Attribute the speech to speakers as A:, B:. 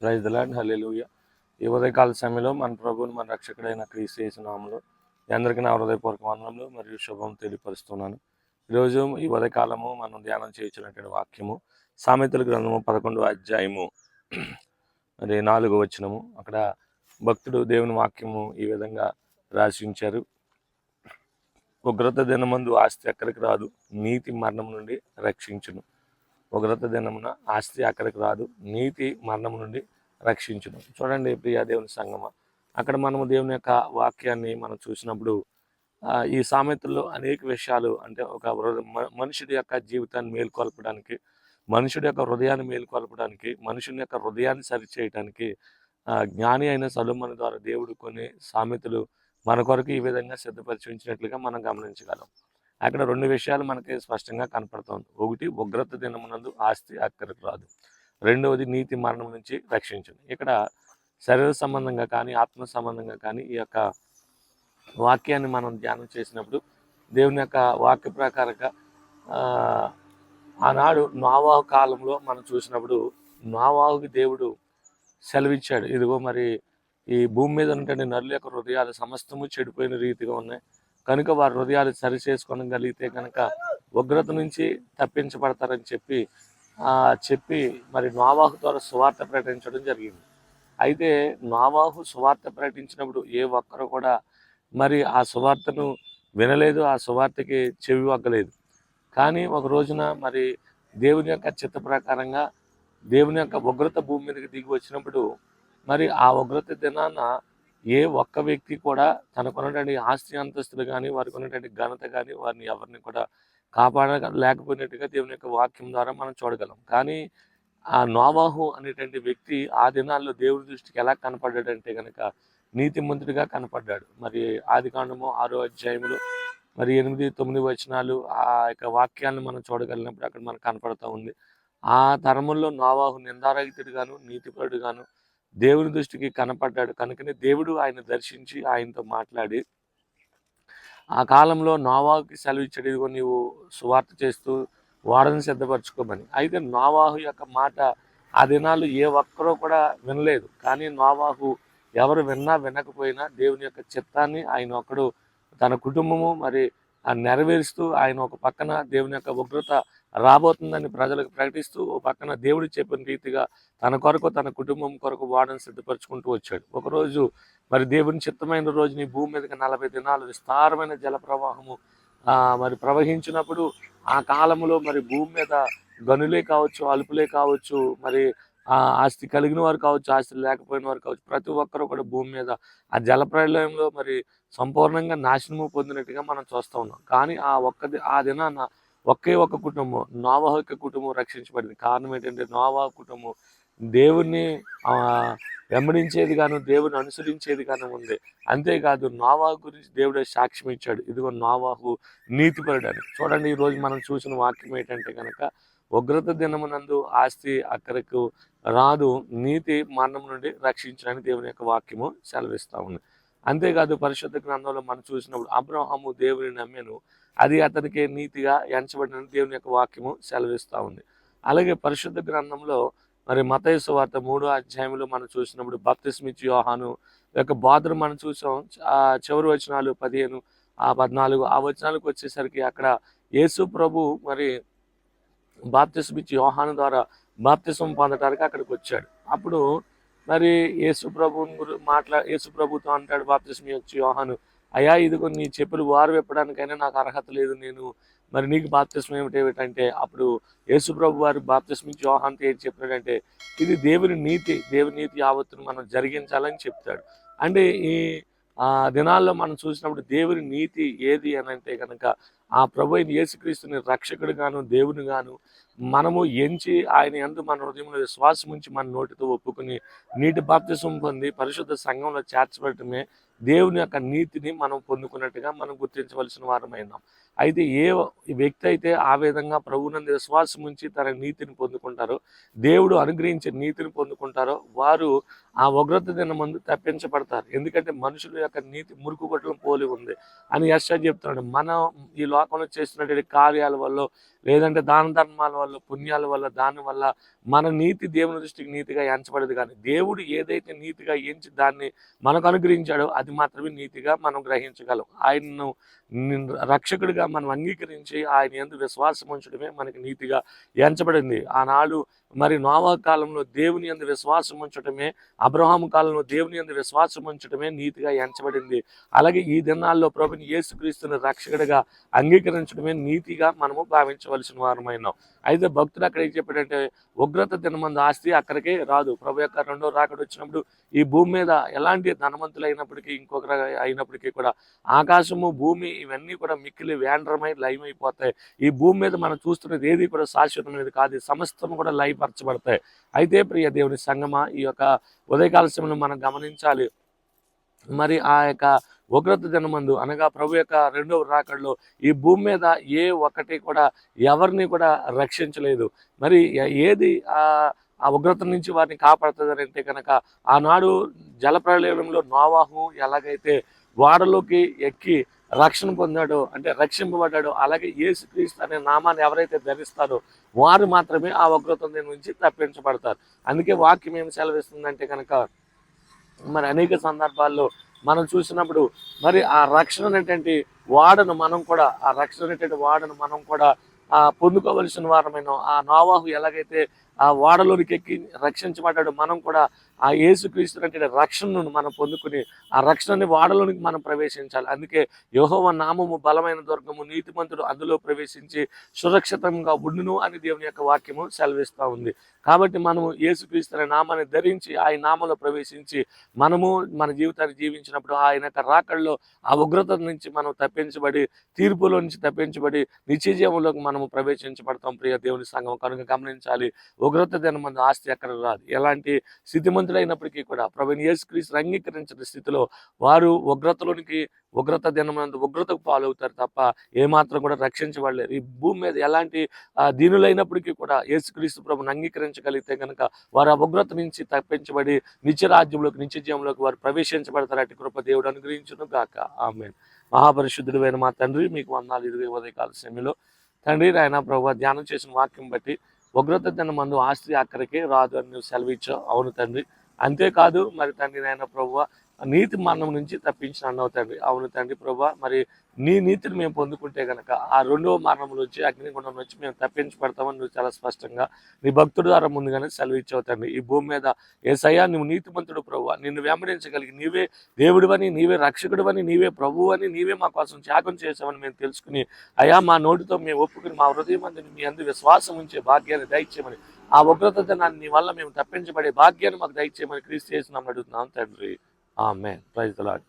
A: Praise the Lord hallelujah ఈ ఉదయకాల సమయంలో మన ప్రభువుని మన రక్షకుడైన క్రీస్తు నామంలో అందరికీ నా హృదయపూర్వక వందనములు మరియు శుభం తెలియపరుస్తున్నాను. ఈరోజు ఈ ఉదయకాలము మనం ధ్యానం చేయించినటువంటి వాక్యము సామెతల గ్రంథము పదకొండు అధ్యాయము. మరి నాలుగు వచ్చినము అక్కడ భక్తుడు దేవుని వాక్యము ఈ విధంగా రాశించారు ఉగ్రత దినమందు ఆస్తి ఎక్కడికి రాదు నీతి మరణం నుండి రక్షించును. ఉగ్రత దినమున ఆస్తి అక్కడికి రాదు. నీతి మరణం నుండి రక్షించును. చూడండి ప్రియా దేవుని సంగమ. అక్కడ మనము దేవుని యొక్క వాక్యాన్ని మనం చూసినప్పుడు ఈ సామెతల్లో అనేక విషయాలు అంటే ఒక మనుషుడి యొక్క జీవితాన్ని మేల్కొల్పడానికి మనుషుడి యొక్క హృదయాన్ని మేల్కొల్పడానికి మనుషుని యొక్క హృదయాన్ని సరిచేయటానికి జ్ఞాని అయిన సలుమని ద్వారా దేవుడు కొన్ని సామెతలు మన కొరకు ఈ విధంగా సిద్ధపరిచి ఉంచినట్లుగా మనం గమనించగలం. అక్కడ రెండు విషయాలు మనకి స్పష్టంగా కనపడుతుంది ఒకటి ఉగ్రత దినమునందు ఆస్తి అక్కడికి రాదు. రెండవది నీతి మరణం నుంచి రక్షించింది ఇక్కడ శరీర సంబంధంగా కానీ ఆత్మ సంబంధంగా కానీ ఈ యొక్క వాక్యాన్ని మనం ధ్యానం చేసినప్పుడు దేవుని యొక్క వాక్య ప్రకారంగా ఆనాడు నావాహు కాలంలో మనం చూసినప్పుడు నావాహుకి దేవుడు సెలవిచ్చాడు. ఇదిగో మరి ఈ భూమి మీద ఉన్నటువంటి నరుల యొక్క హృదయాలు సమస్తము చెడిపోయిన రీతిగా ఉన్నాయి. కనుక వారి హృదయాలు సరి చేసుకోగలిగితే కనుక ఉగ్రత నుంచి తప్పించబడతారని చెప్పి చెప్పి మరి నావాహు ద్వారా సువార్త ప్రకటించడం జరిగింది. అయితే నావాహు సువార్త ప్రకటించినప్పుడు ఏ ఒక్కరు కూడా మరి ఆ సువార్తను వినలేదు ఆ సువార్తకి చెవి వగ్గలేదు కానీ ఒక రోజున మరి దేవుని యొక్క చిత్త ప్రకారంగా దేవుని యొక్క ఉగ్రత భూమి మీదకి దిగి వచ్చినప్పుడు మరి ఆ ఉగ్రత దినాన ఏ ఒక్క వ్యక్తి కూడా తనకున్నటువంటి ఆస్తి అంతస్తులు కానీ వారికి ఉన్నటువంటి ఘనత కానీ వారిని ఎవరిని కూడా కాపాడ లేకపోయినట్టుగా దేవుని యొక్క వాక్యం ద్వారా మనం చూడగలం. కానీ ఆ నోవాహు అనేటువంటి వ్యక్తి ఆ దినాల్లో దేవుడి దృష్టికి ఎలా కనపడ్డాడంటే కనుక నీతిమంతుడిగా కనపడ్డాడు. మరి ఆది కాండము ఆరో అధ్యాయములు మరి ఎనిమిది తొమ్మిది వచనాలు ఆ యొక్క వాక్యాలను మనం చూడగలిగినప్పుడు అక్కడ మనకు కనపడతా ఉంది. ఆ తరముల్లో నోవాహు నిందారహితుడుగాను నీతిపరుడుగాను దేవుని దృష్టికి కనపడ్డాడు. కనుకనే దేవుడు ఆయన దర్శించి ఆయనతో మాట్లాడి ఆ కాలంలో నోవాహుకి సెలవు ఇచ్చాడు. ఇదిగో నీవు సువార్త చేస్తూ వాడని సిద్ధపరచుకోమని. అయితే నోవాహు యొక్క మాట ఆ దినాలు ఏ ఒక్కరూ కూడా వినలేదు. కానీ నోవాహు ఎవరు విన్నా వినకపోయినా దేవుని యొక్క చిత్తాన్ని ఆయన ఒకడు తన కుటుంబము మరి ఆ నెరవేరుస్తూ ఆయన ఒక పక్కన దేవుని యొక్క ఉగ్రత రాబోతుందని ప్రజలకు ప్రకటిస్తూ ఒక పక్కన దేవుడు చెప్పిన రీతిగా తన కొరకు తన కుటుంబం కొరకు వాడని సిద్ధపరచుకుంటూ వచ్చాడు. ఒకరోజు మరి దేవుని చిత్తమైన రోజుని భూమి మీదకి నలభై దినాలు విస్తారమైన జల ప్రవాహము మరి ప్రవహించినప్పుడు ఆ కాలంలో మరి భూమి మీద గనులే కావచ్చు అలుపులే కావచ్చు మరి ఆ ఆస్తి కలిగిన వారు కావచ్చు ఆస్తి లేకపోయిన వారు కావచ్చు ప్రతి ఒక్కరు కూడా భూమి మీద ఆ జల ప్రళయంలో మరి సంపూర్ణంగా నాశనము పొందినట్టుగా మనం చూస్తూ ఉన్నాం. కానీ ఆ ఒక్క ఆ దినాన ఒకే ఒక్క కుటుంబం. నోవాహు యొక్క కుటుంబం రక్షించబడింది. కారణం ఏంటంటే నోవాహు కుటుంబం దేవుణ్ణి వెంబడించేది గాను దేవుని అనుసరించేది గాను ఉంది. అంతేకాదు నోవాహు గురించి దేవుడే సాక్ష్యం ఇచ్చాడు. ఇదిగో నోవాహు నీతిపరుడని. చూడండి ఈరోజు మనం చూసిన వాక్యం ఏంటంటే కనుక ఉగ్రత దినమునందు ఆస్తి అక్కడకు రాదు. నీతి మరణం నుండి రక్షించడానికి దేవుని యొక్క వాక్యము సెలవిస్తా ఉంది. అంతేకాదు పరిశుద్ధ గ్రంథంలో మనం చూసినప్పుడు అబ్రహాము దేవుని నమ్మెను. అది అతనికి నీతిగా ఎంచబడిన దేవుని యొక్క వాక్యము సెలవిస్తూ ఉంది. అలాగే పరిశుద్ధ గ్రంథంలో మరి మతయసు వార్త మూడో అధ్యాయంలో మనం చూసినప్పుడు బప్తిస్మిచ్ యోహాను యొక్క బాధను మనం చూసాం. ఆ చివరి వచనాలు పదిహేను ఆ పద్నాలుగు ఆ వచనాలకు వచ్చేసరికి అక్కడ యేసు ప్రభు మరి బాప్తిస్మిచ్చి యోహాను ద్వారా బాప్తిసం పొందటానికి అక్కడికి వచ్చాడు. అప్పుడు మరి యేసు ప్రభు మాట్లా యేసు ప్రభుతో అంటాడు బాప్తిస్మి వచ్చి యోహాను అయ్యా ఇదిగో నీ చెప్పులు వారు విప్పడానికైనా నాకు అర్హత లేదు. నేను మరి నీకు బాప్తిసం ఏమిటి? ఏమిటంటే అప్పుడు యేసుప్రభు వారి వారు బాప్తిసం ఇచ్చి ఏం చెప్పినాడంటే ఇది దేవుని నీతి దేవుని నీతి యావత్తును మనం జరిగించాలని చెప్తాడు. అంటే ఈ ఆ దినాల్లో మనం చూసినప్పుడు దేవుని నీతి ఏది అని అంటే కనుక ఆ ప్రభు అయిన యేసుక్రీస్తుని రక్షకుడు గాను దేవుని గాను మనము ఎంచి ఆయన ఎందు మన హృదయంలో విశ్వాసం ఉంచి మన నోటితో ఒప్పుకుని నీటి బాప్తిసం పొంది పరిశుద్ధ సంఘంలో చేర్చబడటమే దేవుని యొక్క నీతిని మనం పొందుకున్నట్టుగా మనం గుర్తించవలసిన వారమైనాం. అయితే ఏ వ్యక్తి అయితే ఆ విధంగా ప్రభునందు విశ్వాసం ఉంచి తన నీతిని పొందుకుంటారో దేవుడు అనుగ్రహించే నీతిని పొందుకుంటారో వారు ఆ ఉగ్రత దిన ముందు తప్పించబడతారు. ఎందుకంటే మనుషుల యొక్క నీతి మురుకు బట్టలు పోలి ఉంది అని యశ చెప్తున్నాడు. మనం ఈ లోకంలో చేస్తున్నటువంటి కార్యాల వల్ల లేదంటే దాన ధర్మాల వల్ల పుణ్యాల వల్ల దాని వల్ల మన నీతి దేవుని దృష్టికి నీతిగా ఎంచబడదు కానీ దేవుడు ఏదైతే నీతిగా ఎంచి దాన్ని మనకు అనుగ్రహించాడో అది మాత్రమే నీతిగా మనం గ్రహించగలం. ఆయనను రక్షకుడిగా మనం అంగీకరించి ఆయన ఎందు విశ్వాసం ఉంచడమే మనకి నీతిగా ఎంచబడింది. ఆనాడు మరి నోవా కాలంలో దేవుని ఎందు విశ్వాసం ఉంచడమే అబ్రహాము కాలంలో దేవుని అందు విశ్వాసం ఉంచడమే నీతిగా ఎంచబడింది. అలాగే ఈ దినాల్లో ప్రభుని యేసుక్రీస్తుని రక్షకుడిగా అంగీకరించడమే నీతిగా మనము భావించవలసిన వారమైనాం. అయితే భక్తుడు అక్కడ ఏం చెప్పాడంటే ఉగ్రత దినమందు ఆస్తి అక్కడికే రాదు. ప్రభు యొక్క రెండో రాకడ వచ్చినప్పుడు ఈ భూమి మీద ఎలాంటి ధనవంతులు అయినప్పటికీ ఇంకొక అయినప్పటికీ కూడా ఆకాశము భూమి ఇవన్నీ కూడా మిక్కిలి వేండ్రమై లయమైపోతాయి. ఈ భూమి మీద మనం చూస్తున్నది ఏది కూడా శాశ్వతమైనది కాదు. సమస్తం కూడా లయపరచబడతాయి. అయితే ప్రియ దేవుని సంగమ ఈ యొక్క ఉదయకాల సమయంలో మనం గమనించాలి. మరి ఆ యొక్క ఉగ్రత దినమందు అనగా ప్రభు యొక్క రెండవ రాకడలో ఈ భూమి మీద ఏ ఒక్కటి కూడా ఎవరిని కూడా రక్షించలేదు. మరి ఏది ఏది ఆ ఉగ్రత నుంచి వారిని కాపాడుతుంది అంటే కనుక ఆనాడు జలప్రలయంలో నోవాహు ఎలాగైతే వాడలోకి ఎక్కి రక్షణ పొందాడో అంటే రక్షింపబడ్డాడు అలాగే యేసుక్రీస్తు అనే నామాన్ని ఎవరైతే ధరిస్తారో వారు మాత్రమే ఆ ఉగ్రత నుంచి తప్పించబడతారు. అందుకే వాక్యం ఏమి సెలవిస్తుందంటే కనుక మరి అనేక సందర్భాల్లో మనం చూసినప్పుడు మరి ఆ రక్షణ అనేటువంటి వాడను మనం కూడా ఆ రక్షణ అనేటువంటి వాడను మనం కూడా ఆ పొందుకోవలసిన వారమైన ఆ నోవాహు ఎలాగైతే ఆ ఓడలోనికి ఎక్కి రక్షించబడ్డాడు. మనం కూడా ఆ యేసుక్రీస్తు రక్షణను మనం పొందుకుని ఆ రక్షణని వాడలోనికి మనం ప్రవేశించాలి. అందుకే యహోవ నామము బలమైన దుర్గము నీతిమంతుడు అందులో ప్రవేశించి సురక్షితంగా ఉండును అని దేవుని యొక్క వాక్యము సెలవిస్తూ ఉంది. కాబట్టి మనము యేసుక్రీస్తు అనే నామాన్ని ధరించి ఆయన నామంలో ప్రవేశించి మనము మన జీవితాన్ని జీవించినప్పుడు ఆయన యొక్క రాకడలో ఆ ఉగ్రత నుంచి మనం తప్పించబడి తీర్పులో నుంచి తప్పించబడి నిత్య జీవంలోకి మనము ప్రవేశించబడతాం. ప్రియ దేవుని సంఘం కనుక గమనించాలి. ఉగ్రత దినమందు ఆస్తి ఎక్కడ రాదు. ఎలాంటి స్థితిమంతుడైనప్పటికీ కూడా ప్రభుని యేసుక్రీస్తు అంగీకరించిన స్థితిలో వారు ఉగ్రతలోనికి ఉగ్రత దినమందు ఉగ్రతకు పాలవుతారు తప్ప ఏమాత్రం కూడా రక్షించబడలేరు. ఈ భూమి మీద ఎలాంటి దీనులైనప్పటికీ కూడా యేసుక్రీస్తు ప్రభుని అంగీకరించగలిగితే కనుక వారు ఆ ఉగ్రత నుంచి తప్పించబడి నిత్య రాజ్యంలోకి నిత్య జీవంలోకి వారు ప్రవేశించబడతారు. అటు కృప దేవుడు అనుగ్రహించును గాక. ఆమె మహాపరిశుద్ధుడైన మా తండ్రి మీకు వందాలు ఇరవై ఉదయకాల సమయంలో. తండ్రి ఆయన ప్రభు ధ్యానం చేసిన వాక్యం బట్టి ఉగ్రత తన మందు ఆస్తి అక్కడికి రాదు అని నువ్వు సెలవిచ్చావు. అవును తండ్రి. అంతేకాదు మరి తండ్రి నాయన ప్రభు నీతి మరణం నుంచి తప్పించిన అన్నవు తండ్రి. అవును తండ్రి ప్రభా మరి నీ నీతిని మేము పొందుకుంటే కనుక ఆ రెండవ మరణం నుంచి అగ్నిగుండం నుంచి మేము తప్పించబడతామని నువ్వు చాలా స్పష్టంగా నీ భక్తుడి ద్వారా ముందుగానే సెలవిచ్చావు తండ్రి. ఈ భూమి మీద ఏసయ్యా నువ్వు నీతిమంతుడు ప్రభు. నిన్ను వెంబడించగలిగి నీవే దేవుడివని నీవే రక్షకుడివని నీవే ప్రభువు అని నీవే మా కోసం త్యాగం చేసావని మేము తెలుసుకుని అయ్యా మా నోటితో మేము ఒప్పుకుని మా హృదయం అందు మీ అందు విశ్వాసం ఉంచే భాగ్యాన్ని దయచేయమని ఆ ఉగ్రత నీ వల్ల మేము తప్పించబడే భాగ్యాన్ని మాకు దయచేయమని క్రీస్తు చేసి అడుగుతున్నాం తండ్రి. ఆమె ప్రైజ్ లాడ్